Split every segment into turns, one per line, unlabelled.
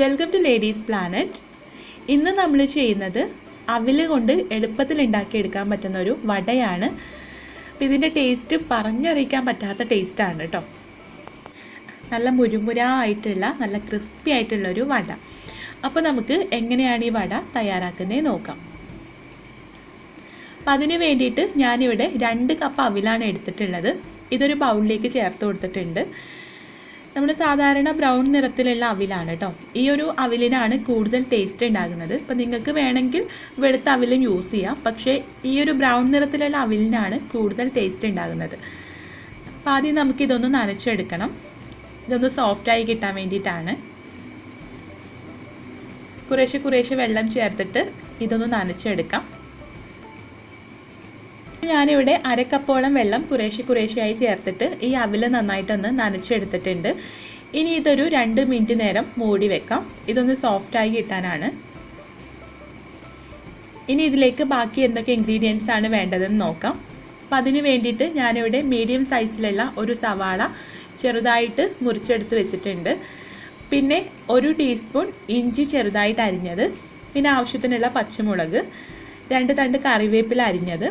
Welcome to ladies planet ഇന്ന് നമ്മൾ ചെയ്യുന്നത് അവിൽ കൊണ്ട് എളുപ്പത്തിൽ ഉണ്ടാക്കിയെടുക്കാൻ പറ്റുന്ന ഒരു വടയാണ്. അപ്പോൾ ഇതിന്റെ ടേസ്റ്റ് പറഞ്ഞറിയിക്കാൻ പറ്റാത്ത ടേസ്റ്റാണ് കേട്ടോ നല്ല മുരുമുര ആയിട്ടുള്ള നല്ല ക്രിസ്പി ആയിട്ടുള്ള ഒരു വട. അപ്പോൾ നമുക്ക് എങ്ങനെയാണ് ഈ വട തയ്യാറാക്കുന്നത് നോക്കാം. അപ്പം അതിന് വേണ്ടിയിട്ട് ഞാനിവിടെ രണ്ട് കപ്പ് അവിലാണ് എടുത്തിട്ടുള്ളത്. ഇതൊരു ബൗളിലേക്ക് ചേർത്ത് കൊടുത്തിട്ടുണ്ട്. നമ്മൾ സാധാരണ ബ്രൗൺ നിറത്തിലുള്ള അവിലാണ് കേട്ടോ ഈ ഒരു അവിലിനാണ് കൂടുതൽ ടേസ്റ്റ് ഉണ്ടാകുന്നത്. ഇപ്പം നിങ്ങൾക്ക് വേണമെങ്കിൽ വെളുത്ത അവിലും യൂസ് ചെയ്യാം. പക്ഷേ ഈ ഒരു ബ്രൗൺ നിറത്തിലുള്ള അവിലിനാണ് കൂടുതൽ ടേസ്റ്റ് ഉണ്ടാകുന്നത്. അപ്പം ആദ്യം നമുക്കിതൊന്ന് നനച്ചെടുക്കണം. ഇതൊന്ന് സോഫ്റ്റായി കിട്ടാൻ വേണ്ടിയിട്ടാണ്. കുറേശ്ശെ കുറേശ്ശെ വെള്ളം ചേർത്തിട്ട് ഇതൊന്ന് നനച്ചെടുക്കാം. ഞാനിവിടെ അരക്കപ്പോളം വെള്ളം കുറേശ്ശെ കുറേശ്ശെയായി ചേർത്തിട്ട് ഈ അവിൽ നന്നായിട്ടൊന്ന് നനച്ചെടുത്തിട്ടുണ്ട്. ഇനി ഇതൊരു രണ്ട് മിനിറ്റ് നേരം മൂടി വെക്കാം. ഇതൊന്ന് സോഫ്റ്റായി കിട്ടാനാണ്. ഇനി ഇതിലേക്ക് ബാക്കി എന്തൊക്കെ ഇൻഗ്രീഡിയൻസ് ആണ് വേണ്ടതെന്ന് നോക്കാം. അപ്പം അതിന് വേണ്ടിയിട്ട് ഞാനിവിടെ മീഡിയം സൈസിലുള്ള ഒരു സവാള ചെറുതായിട്ട് മുറിച്ചെടുത്ത് വെച്ചിട്ടുണ്ട്. പിന്നെ ഒരു ടീസ്പൂൺ ഇഞ്ചി ചെറുതായിട്ട് അരിഞ്ഞത്. പിന്നെ ആവശ്യത്തിനുള്ള പച്ചമുളക്. രണ്ട് തണ്ട് കറിവേപ്പില അരിഞ്ഞത്.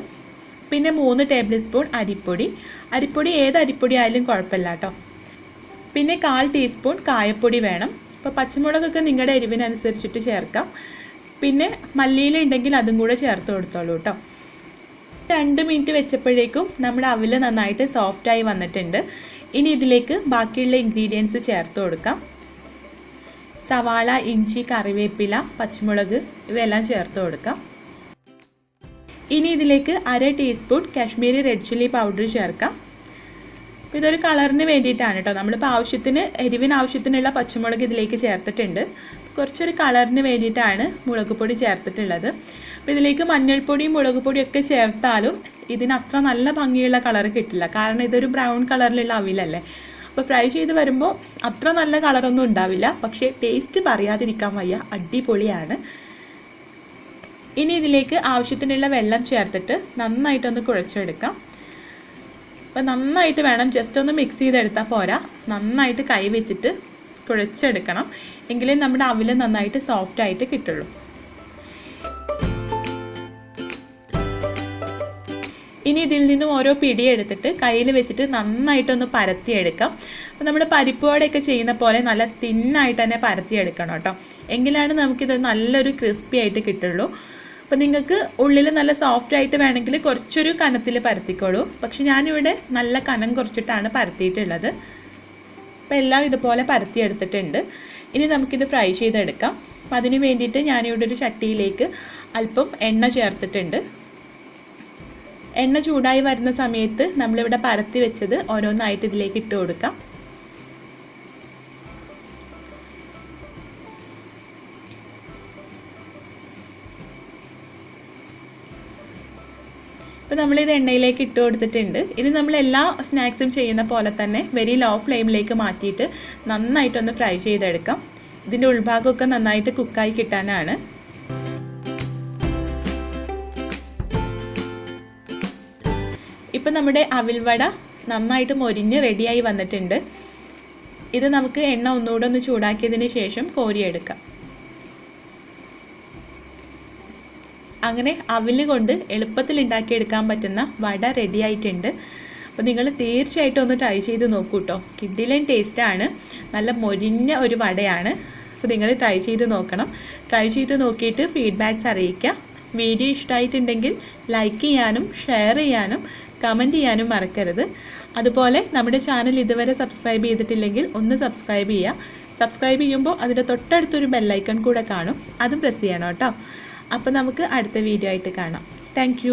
പിന്നെ മൂന്ന് ടേബിൾ സ്പൂൺ അരിപ്പൊടി. അരിപ്പൊടി ഏത് അരിപ്പൊടി ആയാലും കുഴപ്പമില്ല കേട്ടോ. പിന്നെ കാൽ ടീസ്പൂൺ കായപ്പൊടി വേണം. അപ്പോൾ പച്ചമുളകൊക്കെ നിങ്ങളുടെ എരിവിനനുസരിച്ചിട്ട് ചേർക്കാം. പിന്നെ മല്ലിയില ഉണ്ടെങ്കിൽ അതും കൂടെ ചേർത്ത് കൊടുത്തോളൂ കേട്ടോ. രണ്ട് മിനിറ്റ് വെച്ചപ്പോഴേക്കും നമ്മുടെ അവിൽ നന്നായിട്ട് സോഫ്റ്റായി വന്നിട്ടുണ്ട്. ഇനി ഇതിലേക്ക് ബാക്കിയുള്ള ഇൻഗ്രീഡിയൻസ് ചേർത്ത് കൊടുക്കാം. സവാള ഇഞ്ചി കറിവേപ്പില പച്ചമുളക് ഇവയെല്ലാം ചേർത്ത് കൊടുക്കാം. ഇനി ഇതിലേക്ക് അര teaspoon Kashmiri red chilli powder ചേർക്കാം. അപ്പോൾ ഇതൊരു കളറിന് വേണ്ടിയിട്ടാണ് കേട്ടോ. നമ്മളിപ്പോൾ ആവശ്യത്തിന് എരിവിന് ആവശ്യത്തിനുള്ള പച്ചമുളക് ഇതിലേക്ക് ചേർത്തിട്ടുണ്ട്. കുറച്ചൊരു കളറിന് വേണ്ടിയിട്ടാണ് മുളക് പൊടി ചേർത്തിട്ടുള്ളത്. അപ്പോൾ ഇതിലേക്ക് മഞ്ഞൾപ്പൊടിയും മുളക് പൊടിയും ഒക്കെ ചേർത്താലും ഇതിന് അത്ര നല്ല ഭംഗിയുള്ള കളർ കിട്ടില്ല. കാരണം ഇതൊരു ബ്രൗൺ കളറിലുള്ള അവിലല്ലേ. അപ്പോൾ ഫ്രൈ ചെയ്ത് വരുമ്പോൾ അത്ര നല്ല കളറൊന്നും ഉണ്ടാവില്ല. പക്ഷേ ടേസ്റ്റ് പറയാതിരിക്കാൻ വയ്യ. അടിപൊളിയാണ്. ഇനി ഇതിലേക്ക് ആവശ്യത്തിനുള്ള വെള്ളം ചേർത്തിട്ട് നന്നായിട്ടൊന്ന് കുഴച്ചെടുക്കാം. അപ്പോൾ നന്നായിട്ട് വേണം ജസ്റ്റ് ഒന്ന് മിക്സ് ചെയ്തെടുത്താൽ പോരാ. നന്നായിട്ട് കൈ വെച്ചിട്ട് കുഴച്ചെടുക്കണം. എങ്കിലേ നമ്മുടെ അവിൽ നന്നായിട്ട് സോഫ്റ്റ് ആയിട്ട് കിട്ടുള്ളൂ. ഇനി ഇതിൽ നിന്നും ഓരോ പിടി എടുത്തിട്ട് കയ്യിൽ വെച്ചിട്ട് നന്നായിട്ടൊന്ന് പരത്തിയെടുക്കാം. അപ്പോൾ നമ്മൾ പരിപ്പുവടയൊക്കെ ചെയ്യുന്ന പോലെ നല്ല തിന്നായിട്ട് തന്നെ പരത്തിയെടുക്കണം കേട്ടോ. എങ്കിലാണ് നമുക്കിത് നല്ലൊരു ക്രിസ്പി ആയിട്ട് കിട്ടുള്ളൂ. അപ്പോൾ നിങ്ങൾക്ക് ഉള്ളിൽ നല്ല സോഫ്റ്റ് ആയിട്ട് വേണമെങ്കിൽ കുറച്ചൊരു കനത്തിൽ പരത്തിക്കോളൂ. പക്ഷെ ഞാനിവിടെ നല്ല കനം കുറച്ചിട്ടാണ് പരത്തിയിട്ടുള്ളത്. അപ്പോൾ എല്ലാം ഇതുപോലെ പരത്തിയെടുത്തിട്ടുണ്ട്. ഇനി നമുക്കിത് ഫ്രൈ ചെയ്തെടുക്കാം. അപ്പം അതിന് വേണ്ടിയിട്ട് ഞാനിവിടെ ഒരു ചട്ടിയിലേക്ക് അല്പം എണ്ണ ചേർത്തിട്ടുണ്ട്. എണ്ണ ചൂടായി വരുന്ന സമയത്ത് നമ്മളിവിടെ പരത്തി വെച്ചത് ഓരോന്നായിട്ട് ഇതിലേക്ക് ഇട്ട് കൊടുക്കാം. ഇപ്പോൾ നമ്മളിത് എണ്ണയിലേക്ക് ഇട്ട് കൊടുത്തിട്ടുണ്ട്. ഇത് നമ്മൾ എല്ലാ സ്നാക്സും ചെയ്യുന്ന പോലെ തന്നെ വെരി ലോ ഫ്ലെയിമിലേക്ക് മാറ്റിയിട്ട് നന്നായിട്ടൊന്ന് ഫ്രൈ ചെയ്തെടുക്കാം. ഇതിന്റെ ഉൾഭാഗമൊക്കെ നന്നായിട്ട് കുക്കായി കിട്ടാനാണ്. ഇപ്പം നമ്മുടെ അവിൽവട നന്നായിട്ട് മൊരിഞ്ഞ് റെഡിയായി വന്നിട്ടുണ്ട്. ഇത് നമുക്ക് എണ്ണ ഒന്നുകൂടെ ഒന്ന് ചൂടാക്കിയതിന് ശേഷം കോരിയെടുക്കാം അങ്ങനെ അവിൽ കൊണ്ട് എളുപ്പത്തിൽ ഉണ്ടാക്കിയെടുക്കാൻ പറ്റുന്ന വട റെഡി ആയിട്ടുണ്ട്. അപ്പോൾ നിങ്ങൾ തീർച്ചയായിട്ടും ഒന്ന് ട്രൈ ചെയ്ത് നോക്കൂ കേട്ടോ കിഡിലൻ ടേസ്റ്റാണ് നല്ല മൊരിഞ്ഞ ഒരു വടയാണ്. അപ്പോൾ നിങ്ങൾ ട്രൈ ചെയ്ത് നോക്കണം. ട്രൈ ചെയ്ത് നോക്കിയിട്ട് ഫീഡ്ബാക്ക്സ് അറിയിക്കുക വീഡിയോ ഇഷ്ടമായിട്ടുണ്ടെങ്കിൽ ലൈക്ക് ചെയ്യാനും ഷെയർ ചെയ്യാനും കമന്റ് ചെയ്യാനും മറക്കരുത്. അതുപോലെ നമ്മുടെ ചാനൽ ഇതുവരെ സബ്സ്ക്രൈബ് ചെയ്തിട്ടില്ലെങ്കിൽ ഒന്ന് സബ്സ്ക്രൈബ് ചെയ്യുക. സബ്സ്ക്രൈബ് ചെയ്യുമ്പോൾ അതിന്റെ തൊട്ടടുത്തൊരു ബെല്ലൈക്കൺ കൂടെ കാണും. അതും പ്രസ് ചെയ്യണം കേട്ടോ. അപ്പോൾ നമുക്ക് അടുത്ത വീഡിയോ ആയിട്ട് കാണാം. താങ്ക്